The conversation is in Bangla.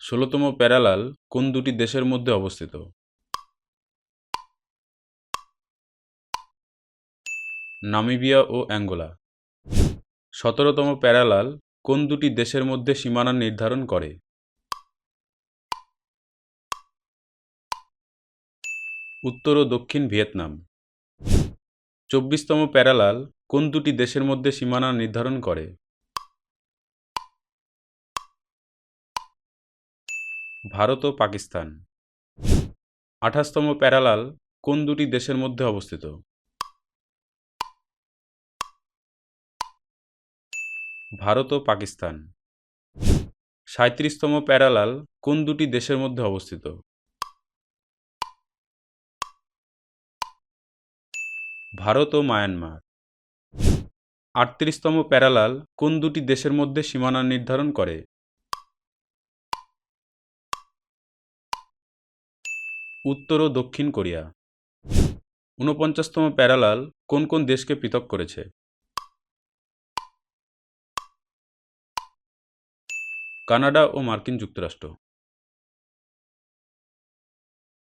ষোলোতম প্যারালাল কোন দুটি দেশের মধ্যে অবস্থিত? নামিবিয়া ও অ্যাঙ্গোলা। সতেরোতম প্যারালাল কোন দুটি দেশের মধ্যে সীমানা নির্ধারণ করে? উত্তর ও দক্ষিণ ভিয়েতনাম। চব্বিশতম প্যারালাল কোন দুটি দেশের মধ্যে সীমানা নির্ধারণ করে? ভারত ও পাকিস্তান। আঠাশতম প্যারালাল কোন দুটি দেশের মধ্যে অবস্থিত? ভারত ও পাকিস্তান। সাঁত্রিশতম প্যারালাল কোন দুটি দেশের মধ্যে অবস্থিত? ভারত ও মায়ানমার। আটত্রিশতম প্যারালাল কোন দুটি দেশের মধ্যে সীমানা নির্ধারণ করে? উত্তর ও দক্ষিণ কোরিয়া। ঊনপঞ্চাশতম প্যারালাল কোন কোন দেশকে পৃথক করেছে? কানাডা ও মার্কিন যুক্তরাষ্ট্র।